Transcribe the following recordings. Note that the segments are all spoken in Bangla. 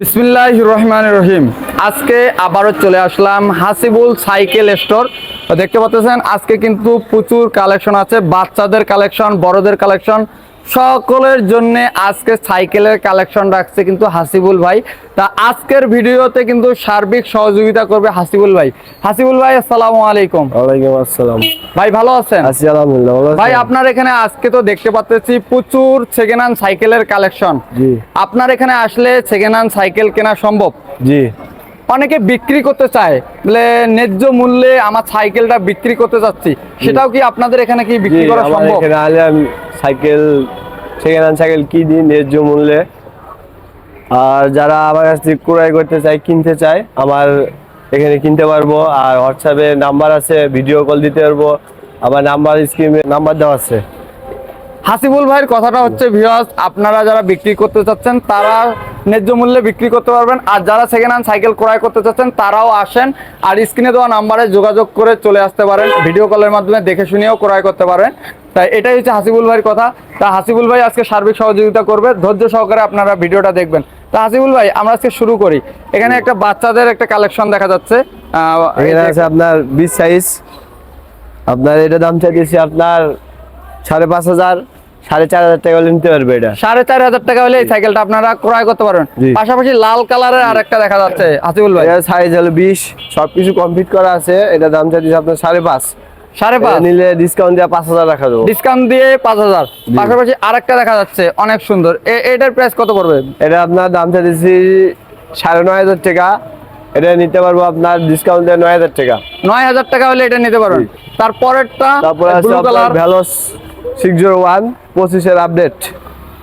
বিসমিল্লাহ রহমান রহিম। আজকে আবারও চলে আসলাম হাসিবুল সাইকেল স্টোর। দেখতে পাচ্ছেন, আজকে কিন্তু প্রচুর কালেকশন আছে। বাচ্চাদের কালেকশন, বড়দের কালেকশন সকলের জন্য আজকে সাইকেলের কালেকশন রাখছে কিন্তু হাসিবুল ভাই। তা আজকের ভিডিওতে কিন্তু সার্বিক সহযোগিতা করবে হাসিবুল ভাই। হাসিবুল ভাই আসসালামু আলাইকুম। ওয়ালাইকুম আসসালাম। ভাই ভালো আছেন? আছি আলহামদুলিল্লাহ ভালো? ভাই আপনার এখানে আজকে তো দেখতে পাচ্ছি প্রচুর সেকেন্ড হ্যান্ড সাইকেলের কালেকশন জি। আপনার এখানে আসলে সেকেন্ড হ্যান্ড সাইকেল কেনা সম্ভব? জি। অনেকে বিক্রি করতে চায়। বলে ন্যায্য মূল্যে আমার সাইকেলটা বিক্রি করতে চাচ্ছি। সেটাও কি আপনাদের এখানে কি বিক্রি করা সম্ভব? এখানে সাইকেল সেকেন্ড হ্যান্ড সাইকেল কি দিই ন্যায্য মূল্যে? আর যারা আমার কাছ থেকে ক্রয় করতে চায়, কিনতে চায়, আমার এখানে কিনতে পারব। আর হোয়াটসঅ্যাপে নাম্বার আছে ভিডিও কল দিতে পারব। আমার নাম্বার স্ক্রিনে নাম্বার দেওয়া আছে। হাসিবুল ভাইয়ের কথাটা হচ্ছে ভিউয়ার্স আপনারা যারা বিক্রি করতে চাচ্ছেন, তারা ন্যায্য মূল্যে বিক্রি করতে পারবেন। আর যারা সেকেন্ড হ্যান্ড সাইকেল ক্রয় করতে চাচ্ছেন, তারাও আসেন আর স্ক্রিনে দেওয়া নাম্বারে যোগাযোগ করে চলে আসতে পারেন। ভিডিও কলের মাধ্যমে দেখে শুনেও ক্রয় করতে পারেন। তাই এটাই হচ্ছে হাসিবুল ভাইয়ের কথা। তা হাসিবুল ভাই আজকে সার্বিক সহযোগিতা করবে ধৈর্য সহকারে আপনারা ভিডিওটা দেখবেন। তা হাসিবুল ভাই আমরা আজকে শুরু করি। এখানে একটা বাচ্চাদের একটা কালেকশন দেখা যাচ্ছে। এখানে আছে আপনার বিশ সাইজ আপনার এটা দাম চাইতেছি আপনার সাড়ে পাঁচ হাজার সাড়ে চার হাজার টাকা হলে নিতে পারবে এটা। সাড়ে চার হাজার টাকা হলে এই সাইকেলটা আপনারা ক্রয় করতে পারবেন। পাশাপাশি লাল কালারের আর একটা দেখা যাচ্ছে হাসিবুল ভাই। সাইজ হলো বিশ সবকিছু কমপ্লিট করা আছে। এটা দাম চাইতেছি আপনার সাড়ে পাঁচ। সাড়ে পাঁচ। নিলে ডিসকাউন্ট দিয়ে পাঁচ হাজার রাখা দেবো ডিসকাউন্ট দিয়ে পাঁচ হাজার। পাশাপাশি আরেকটা দেখা যাচ্ছে অনেক সুন্দর। এটার প্রাইস কত পড়বে? এটা আপনার দাম চাইতেছি সাড়ে নয় হাজার টাকা। এটা নিতে পারব আপনার ডিসকাউন্ট দিয়ে নয় হাজার টাকা। নয় হাজার টাকা হলে এটা নিতে পারবেন। তারপরেরটা তারপরে আছে আপনার ভ্যালোস সিক্স জিরো ওয়ান পঁচিশের আপডেট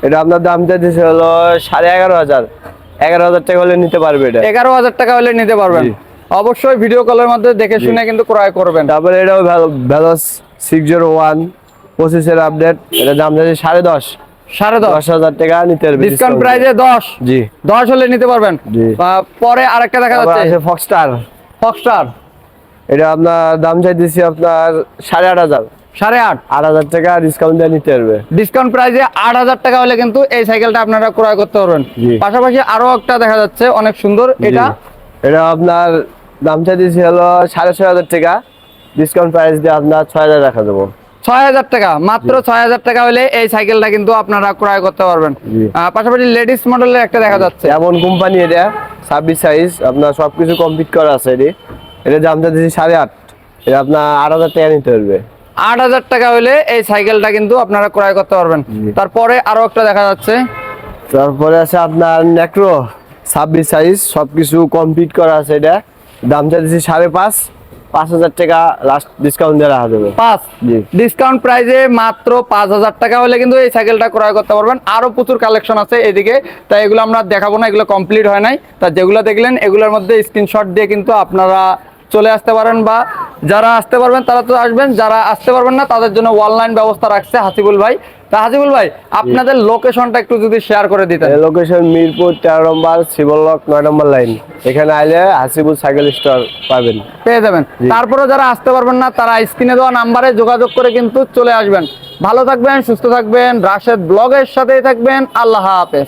এটা আপনার দাম হলো সাড়ে এগারো হাজার। এগারো হাজার টাকা হলে নিতে পারবে এটা। এগারো হাজার টাকা হলে নিতে পারবেন। অবশ্যই ভিডিও কলের মধ্যে দেখে শুনে কিন্তু ক্রয় করবেন। তারপরে এটাও ভ্যালোস সিক্স জিরো ওয়ান পঁচিশের আপডেট এটা দাম চাইছে সাড়ে দশ। সাড়ে দশ। হাজার টাকা নিতে পারবে ডিসকাউন্ট প্রাইসে দশ। জি। দশ হলে নিতে পারবেন। পরে আরেকটা দেখা যাচ্ছে। আছে ফক্সটার ফক্সটার এটা আপনার দাম চাইতেছি আপনার সাড়ে আট হাজার। সাড়ে আট। আট হাজার টাকা ডিসকাউন্ট দিয়ে নিতে পারবে ডিসকাউন্ট প্রাইসে আট হাজার টাকা হলে কিন্তু এই সাইকেলটা আপনারা ক্রয় করতে পারবেন। পাশাপাশি আরও একটা দেখা যাচ্ছে অনেক সুন্দর। এটা এটা আপনার দাম চাইতেছি হলো সাড়ে ছয় হাজার টাকা। ডিসকাউন্ট প্রাইস দিয়ে আপনার ছয় হাজার রাখা দেবো ছয় হাজার টাকা মাত্র ছয় হাজার টাকা হলে এই সাইকেলটা কিন্তু আপনারা ক্রয় করতে পারবেন। পাশাপাশি লেডিস মডেলের একটা দেখা যাচ্ছে। এমন কোম্পানি এটা ছাব্বিশ সাইজ আপনার সব কিছু কমপ্লিট করা আছে এটি। এটা দাম চাইতেছি সাড়ে আট। এটা আপনার আট হাজার টাকা নিতে পারবে। আট হাজার টাকা হলে এই সাইকেলটা কিন্তু আপনারা ক্রয় করতে পারবেন। তারপরে আরও একটা দেখা যাচ্ছে। তারপরে আছে আপনার নেক্রো ছাব্বিশ সাইজ সব কিছু কমপ্লিট করা আছে এটা। দাম চাইতেছি সাড়ে পাঁচ পাঁচ হাজার টাকা লাস্ট ডিসকাউন্ট দিয়ে রাখা যাবে। পাঁচ? ডিসকাউন্ট প্রাইসে মাত্র পাঁচ হাজার টাকা হলে কিন্তু এই সাইকেলটা ক্রয় করতে পারবেন। আরও প্রচুর কালেকশন আছে এদিকে তাই এগুলো আমরা দেখাবো না এগুলো কমপ্লিট হয় নাই। তা যেগুলো দেখলেন এগুলোর মধ্যে স্ক্রিনশট দিয়ে কিন্তু আপনারা চলে আসতে পারেন বা যারা আসতে পারবেন তারা তো আসবেন। যারা আসতে পারবেন না তাদের জন্য অনলাইন ব্যবস্থা রাখছে হাসিবুল ভাই। তা হাসিবুল ভাই আপনাদের লোকেশনটা একটু যদি শেয়ার করে দিতেন। লোকেশন মিরপুর তেরো নম্বর শিবলক নয় নম্বর লাইন এখানে আইলে হাসিবুল সাইকেল স্টোর পাবেন। পেয়ে যাবেন। তারপরে যারা আসতে পারবেন না তারা স্ক্রিনে দেওয়া নাম্বারে যোগাযোগ করে কিন্তু চলে আসবেন। ভালো থাকবেন সুস্থ থাকবেন। রাশেদ ব্লগের সাথেই থাকবেন। আল্লাহ হাফেজ।